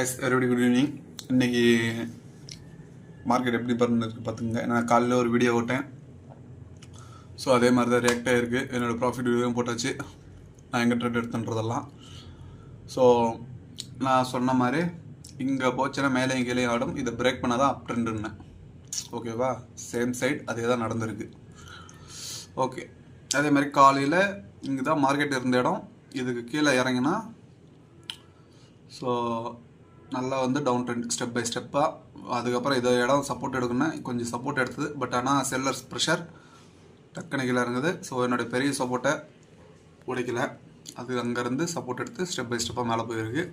S very good evening இன்னைக்கு market எப்படி இருக்கு பார்த்துங்க நான் காலையில் ஒரு வீடியோ போட்டேன் ஸோ அதே மாதிரி தான் ரியாக்ட் ஆகிருக்கு என்னோடய ப்ராஃபிட் வீடியோவும் போட்டாச்சு. நான் எங்கே ட்ரெட் எடுத்துன்றதெல்லாம். ஸோ நான் சொன்ன மாதிரி இங்கே போச்சுன்னா மேலே கீழே ஆடும். இதை பிரேக் பண்ணால் தான் அப் ட்ரெண்டுன்னு ஓகேவா சேம் சைட் அதே தான் நடந்திருக்கு. ஓகே அதே மாதிரி காலையில் இங்கே தான் மார்க்கெட் இருந்த இடம். இதுக்கு கீழே இறங்கினா ஸோ நல்லா வந்து டவுன் ட்ரெண்ட் ஸ்டெப் பை ஸ்டெப்பாக அதுக்கப்புறம் இதை இடம் சப்போர்ட் எடுக்கணும்னா கொஞ்சம் சப்போர்ட் எடுத்தது. பட் ஆனால் செல்லர்ஸ் ப்ரெஷர் டக்குனு கீழே இறங்குது. ஸோ என்னோடய பெரிய சப்போர்ட்டை உடைக்கல. அது அங்கேருந்து சப்போர்ட் எடுத்து ஸ்டெப் பை ஸ்டெப்பாக மேலே போயிருக்கு.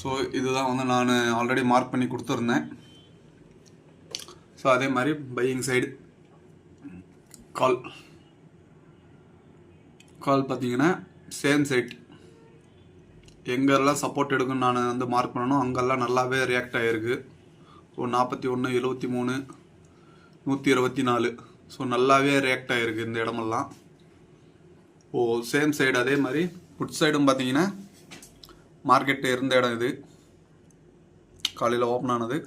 ஸோ இதுதான் வந்து நான் ஆல்ரெடி மார்க் பண்ணி கொடுத்துருந்தேன். ஸோ அதே மாதிரி பையிங் சைடு கால் கால் பார்த்தீங்கன்னா சேம் சைட் எங்கெல்லாம் சப்போர்ட் எடுக்குன்னு நான் வந்து மார்க் பண்ணணும் அங்கெல்லாம் நல்லாவே ரியாக்ட் ஆகிருக்கு ஸோ நாற்பத்தி ஒன்று எழுபத்தி மூணு நூற்றி இருபத்தி நாலு. ஸோ நல்லாவே ரியாக்ட் ஆகிருக்கு இந்த இடமெல்லாம். ஓ சேம் சைடு அதே மாதிரி புட் சைடும் பார்த்தீங்கன்னா மார்க்கெட்டு இருந்த இடம் இது. காலையில் ஓப்பன் ஆனது.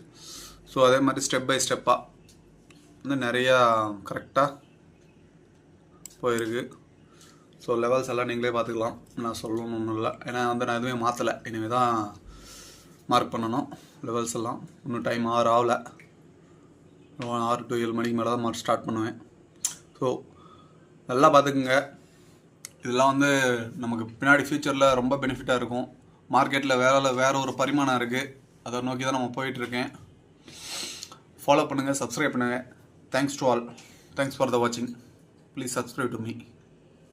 ஸோ அதே மாதிரி ஸ்டெப் பை ஸ்டெப்பாக வந்து நிறையா கரெக்டாக போயிருக்கு. ஸோ லெவல்ஸ் எல்லாம் நீங்களே பார்த்துக்கலாம். நான் சொல்லணும்னு ஒன்றும் இல்லை. ஏன்னா வந்து நான் எதுவுமே மாற்றலை இனிமேல் தான் மார்க் பண்ணணும் லெவல்ஸ் எல்லாம். இன்னும் டைம் ஆறு ஆகலை ஆறு டு ஏழு மணிக்கு மேலே தான் மார்க் ஸ்டார்ட் பண்ணுவேன். ஸோ நல்லா பார்த்துக்குங்க. இதெல்லாம் வந்து நமக்கு பின்னாடி ஃப்யூச்சரில் ரொம்ப பெனிஃபிட்டாக இருக்கும். மார்க்கெட்டில் வேற வேறு ஒரு பரிமாணம் இருக்குது அதை நோக்கி தான் நம்ம போயிட்டுருக்கேன் ஃபாலோ பண்ணுங்கள் சப்ஸ்கிரைப் பண்ணுங்கள் thanks to all thanks for the வாட்சிங் ப்ளீஸ் சப்ஸ்கிரைப் டு மீ